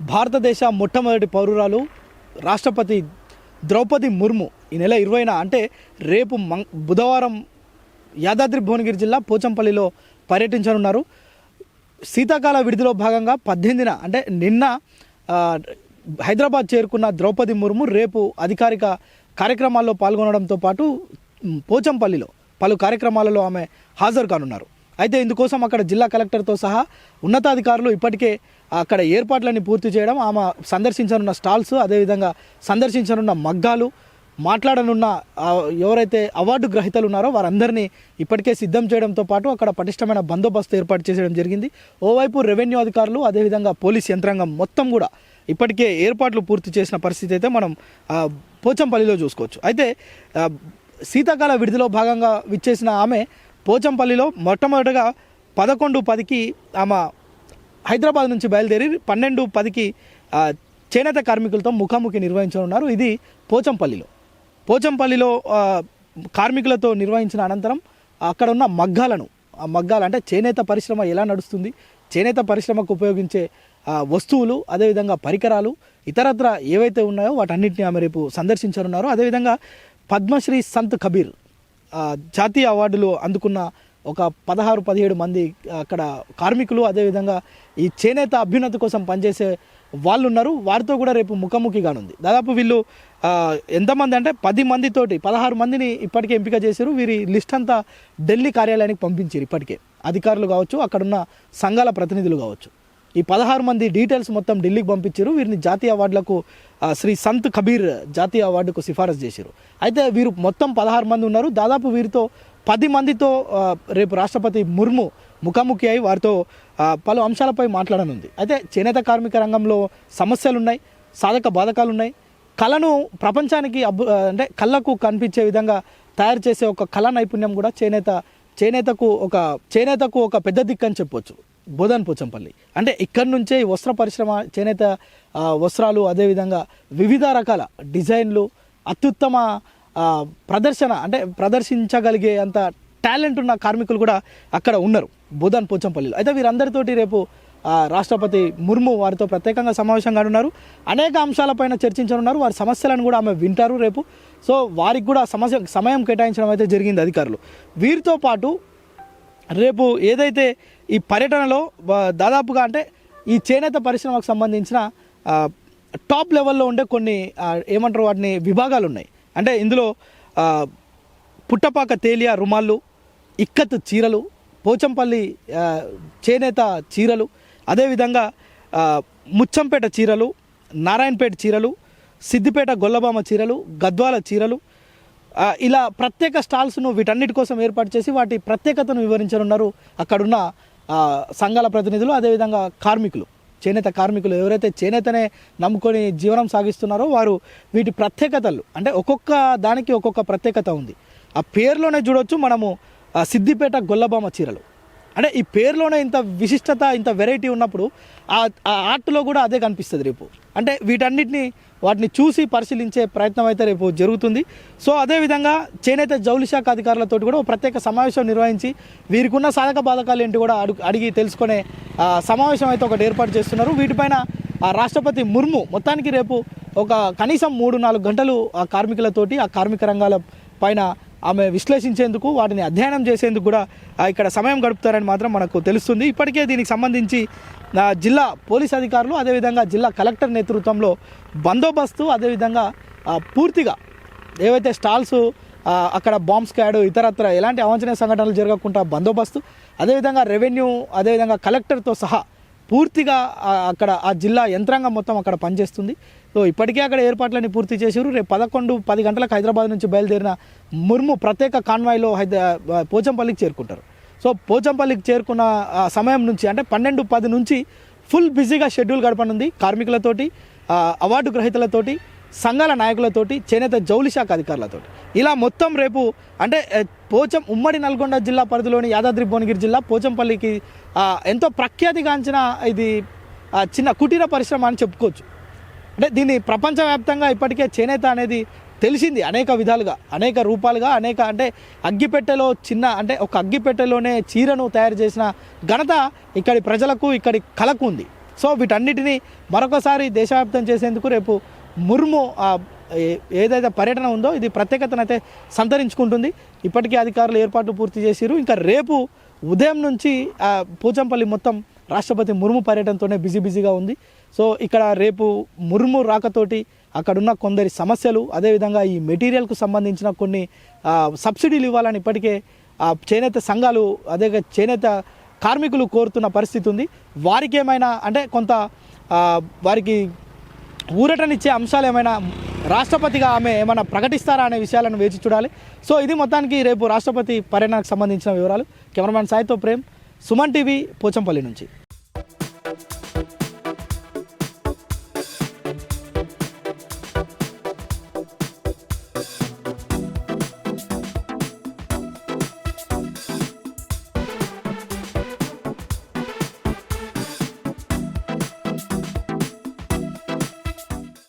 భారతదేశ మొట్టమొదటి పౌరురాలు రాష్ట్రపతి ద్రౌపది ముర్ము ఈ నెల ఇరవైన అంటే రేపు మం బుధవారం యాదాద్రి భువనగిరి జిల్లా పోచంపల్లిలో పర్యటించనున్నారు. శీతాకాల విడుదల భాగంగా పద్దెనిమిదిన అంటే నిన్న హైదరాబాద్ చేరుకున్న ద్రౌపది ముర్ము రేపు అధికారిక కార్యక్రమాల్లో పాల్గొనడంతో పాటు పోచంపల్లిలో పలు కార్యక్రమాలలో ఆమె హాజరు కానున్నారు. అయితే ఇందుకోసం అక్కడ జిల్లా కలెక్టర్తో సహా ఉన్నతాధికారులు ఇప్పటికే అక్కడ ఏర్పాట్లన్నీ పూర్తి చేయడం ఆమె సందర్శించనున్న స్టాల్స్ అదేవిధంగా సందర్శించనున్న మగ్గాలు మాట్లాడనున్న ఎవరైతే అవార్డు గ్రహీతలు ఉన్నారో వారందరినీ ఇప్పటికే సిద్ధం చేయడంతో పాటు అక్కడ పటిష్టమైన బందోబస్తు ఏర్పాటు చేసేయడం జరిగింది. ఓవైపు రెవెన్యూ అధికారులు అదేవిధంగా పోలీస్ యంత్రాంగం మొత్తం కూడా ఇప్పటికే ఏర్పాట్లు పూర్తి చేసిన పరిస్థితి అయితే మనం పోచంపల్లిలో చూసుకోవచ్చు. అయితే శీతాకాల విడిదిలో భాగంగా విచ్చేసిన ఆమె పోచంపల్లిలో మొట్టమొదటగా పదకొండు పదికి ఆమె హైదరాబాద్ నుంచి బయలుదేరి పన్నెండు పదికి చేనేత కార్మికులతో ముఖాముఖి నిర్వహించనున్నారు. ఇది పోచంపల్లిలో. పోచంపల్లిలో కార్మికులతో నిర్వహించిన అనంతరం అక్కడ ఉన్న మగ్గాలను ఆ మగ్గాలు అంటే చేనేత పరిశ్రమ ఎలా నడుస్తుంది చేనేత పరిశ్రమకు ఉపయోగించే వస్తువులు అదేవిధంగా పరికరాలు ఇతరత్ర ఏవైతే ఉన్నాయో వాటన్నిటిని ఆమె రేపు సందర్శించనున్నారు. అదేవిధంగా పద్మశ్రీ సంత్ కబీర్ జాతీయ అవార్డులు అందుకున్న ఒక పదహారు పదిహేడు మంది అక్కడ కార్మికులు అదేవిధంగా ఈ చేనేత అభ్యున్నతి కోసం పనిచేసే వాళ్ళు ఉన్నారు వారితో కూడా రేపు ముఖాముఖిగానుంది దాదాపు వీళ్ళు ఎంతమంది అంటే పది మందితోటి పదహారు మందిని ఇప్పటికే ఎంపిక చేశారు. వీరి లిస్ట్ అంతా ఢిల్లీ కార్యాలయానికి పంపించారు ఇప్పటికే. అధికారులు కావచ్చు అక్కడున్న సంఘాల ప్రతినిధులు కావచ్చు. ఈ పదహారు మంది డీటెయిల్స్ మొత్తం ఢిల్లీకి పంపించారు. వీరిని జాతీయ అవార్డులకు శ్రీ సంత్ కబీర్ జాతీయ అవార్డుకు సిఫారసు చేశారు. అయితే వీరు మొత్తం పదహారు మంది ఉన్నారు. దాదాపు వీరితో పది మందితో రేపు రాష్ట్రపతి ముర్ము ముఖాముఖి అయి వారితో పలు అంశాలపై మాట్లాడనుంది. అయితే చేనేత కార్మిక రంగంలో సమస్యలు ఉన్నాయి సాధక బాధకాలున్నాయి. కళను ప్రపంచానికి అబ్బు అంటే కళ్ళకు కనిపించే విధంగా తయారు చేసే ఒక కళా నైపుణ్యం కూడా చేనేత చేనేతకు ఒక చేనేతకు ఒక పెద్ద దిక్కు అని చెప్పొచ్చు. బోధన్ పోచంపల్లి. అంటే ఇక్కడి నుంచే వస్త్ర పరిశ్రమ చేనేత వస్త్రాలు అదేవిధంగా వివిధ రకాల డిజైన్లు అత్యుత్తమ ప్రదర్శన అంటే ప్రదర్శించగలిగే అంత టాలెంట్ ఉన్న కార్మికులు కూడా అక్కడ ఉన్నారు బుధన్ పోచంపల్లిలో. అయితే వీరందరితోటి రేపు రాష్ట్రపతి ముర్ము వారితో ప్రత్యేకంగా సమావేశం కానున్నారు. అనేక అంశాలపైన చర్చించనున్నారు. వారి సమస్యలను కూడా ఆమె వింటారు రేపు. సో వారికి కూడా సమస్య సమయం కేటాయించడం అయితే జరిగింది అధికారులు. వీరితో పాటు రేపు ఏదైతే ఈ పర్యటనలో దాదాపుగా అంటే ఈ చేనేత పరిశ్రమకు సంబంధించిన టాప్ లెవెల్లో ఉండే కొన్ని ఏమంటారు వాటిని విభాగాలు ఉన్నాయి. అంటే ఇందులో పుట్టపాక తేలియా రుమాళ్ళు ఇక్కత్ చీరలు పోచంపల్లి చేనేత చీరలు అదేవిధంగా ముచ్చంపేట చీరలు నారాయణపేట చీరలు సిద్దిపేట గొల్లబామ చీరలు గద్వాల చీరలు ఇలా ప్రత్యేక స్టాల్స్ను వీటన్నిటి కోసం ఏర్పాటు చేసి వాటి ప్రత్యేకతను వివరించనున్నారు అక్కడున్న సంఘాల ప్రతినిధులు అదేవిధంగా కార్మికులు. చేనేత కార్మికులు ఎవరైతే చేనేతనే నమ్ముకొని జీవనం సాగిస్తున్నారో వారు వీటి ప్రత్యేకతలు అంటే ఒక్కొక్క దానికి ఒక్కొక్క ప్రత్యేకత ఉంది. ఆ పేరులోనే చూడొచ్చు మనము సిద్దిపేట గొల్లబామ చీరలు. అంటే ఈ పేరులోనే ఇంత విశిష్టత ఇంత వెరైటీ ఉన్నప్పుడు ఆ ఆ ఆర్ట్లో కూడా అదే కనిపిస్తుంది రేపు. అంటే వీటన్నిటిని వాటిని చూసి పరిశీలించే ప్రయత్నం అయితే రేపు జరుగుతుంది. సో అదేవిధంగా చేనేత జౌలి శాఖ అధికారులతో కూడా ఒక ప్రత్యేక సమావేశం నిర్వహించి వీరికున్న సాధక బాధకాలు ఏంటి కూడా అడుగు అడిగి తెలుసుకునే సమావేశం అయితే ఒకటి ఏర్పాటు చేస్తున్నారు. వీటిపైన ఆ రాష్ట్రపతి ముర్ము మొత్తానికి రేపు ఒక కనీసం మూడు నాలుగు గంటలు ఆ కార్మికులతోటి ఆ కార్మిక రంగాల పైన ఆమె విశ్లేషించేందుకు వాటిని అధ్యయనం చేసేందుకు కూడా ఇక్కడ సమయం గడుపుతారని మాత్రం మనకు తెలుస్తుంది. ఇప్పటికే దీనికి సంబంధించి జిల్లా పోలీస్ అధికారులు అదేవిధంగా జిల్లా కలెక్టర్ నేతృత్వంలో బందోబస్తు అదేవిధంగా పూర్తిగా ఏవైతే స్టాల్స్ అక్కడ బాంబ్ స్క్వాడ్ ఇతరత్ర ఎలాంటి అవాంఛనీయ సంఘటనలు జరగకుండా బందోబస్తు అదేవిధంగా రెవెన్యూ అదేవిధంగా కలెక్టర్తో సహా పూర్తిగా అక్కడ ఆ జిల్లా యంత్రాంగం మొత్తం అక్కడ పనిచేస్తుంది. సో ఇప్పటికే అక్కడ ఏర్పాట్లన్నీ పూర్తి చేశారు. రేపు పదకొండు పది గంటలకు హైదరాబాద్ నుంచి బయలుదేరిన ముర్ము ప్రత్యేక కాన్వాయ్లో హైదరా పోచంపల్లికి చేరుకుంటారు. సో పోచంపల్లికి చేరుకున్న సమయం నుంచి అంటే పన్నెండు పది నుంచి ఫుల్ బిజీగా షెడ్యూల్ గడపనుంది. కార్మికులతోటి అవార్డు గ్రహీతలతోటి సంఘాల నాయకులతోటి చేనేత జౌలి శాఖ అధికారులతోటి. ఇలా మొత్తం రేపు అంటే పోచం ఉమ్మడి నల్గొండ జిల్లా పరిధిలోని యాదాద్రి భువనగిరి జిల్లా పోచంపల్లికి ఎంతో ప్రఖ్యాతిగాంచిన ఇది చిన్న కుటీర పరిశ్రమ అని చెప్పుకోవచ్చు. అంటే దీన్ని ప్రపంచవ్యాప్తంగా ఇప్పటికే చేనేత అనేది తెలిసింది అనేక విధాలుగా అనేక రూపాలుగా అనేక అంటే అగ్గిపెట్టెలో చిన్న అంటే ఒక అగ్గిపెట్టెలోనే చీరను తయారు చేసిన ఘనత ఇక్కడి ప్రజలకు ఇక్కడి కళకు ఉంది. సో వీటన్నిటినీ మరొకసారి దేశవ్యాప్తం చేసేందుకు రేపు ముర్ము ఏదైతే పర్యటన ఉందో ఇది ప్రత్యేకతను అయితే సంతరించుకుంటుంది. ఇప్పటికే అధికారులు ఏర్పాట్లు పూర్తి చేసిరు ఇంకా రేపు ఉదయం నుంచి ఆ, పోచంపల్లి మొత్తం రాష్ట్రపతి ముర్ము పర్యటనతోనే బిజీ బిజీగా ఉంది. సో ఇక్కడ రేపు మురుము రాకతోటి అక్కడున్న కొందరి సమస్యలు అదేవిధంగా ఈ మెటీరియల్కు సంబంధించిన కొన్ని సబ్సిడీలు ఇవ్వాలని ఇప్పటికే ఆ, చేనేత సంఘాలు అదే చేనేత కార్మికులు కోరుతున్న పరిస్థితి ఉంది. వారికి ఏమైనా అంటే కొంత వారికి ఊరటనిచ్చే అంశాలు ఏమైనా రాష్ట్రపతిగా ఆమె ఏమైనా ప్రకటిస్తారా అనే విషయాలను వేచి చూడాలి. సో ఇది మొత్తానికి రేపు రాష్ట్రపతి పర్యటనకు సంబంధించిన వివరాలు. కెమెరామ్యాన్ సాయితో ప్రేమ్ సుమన్ టీవీ పోచంపల్లి నుంచి.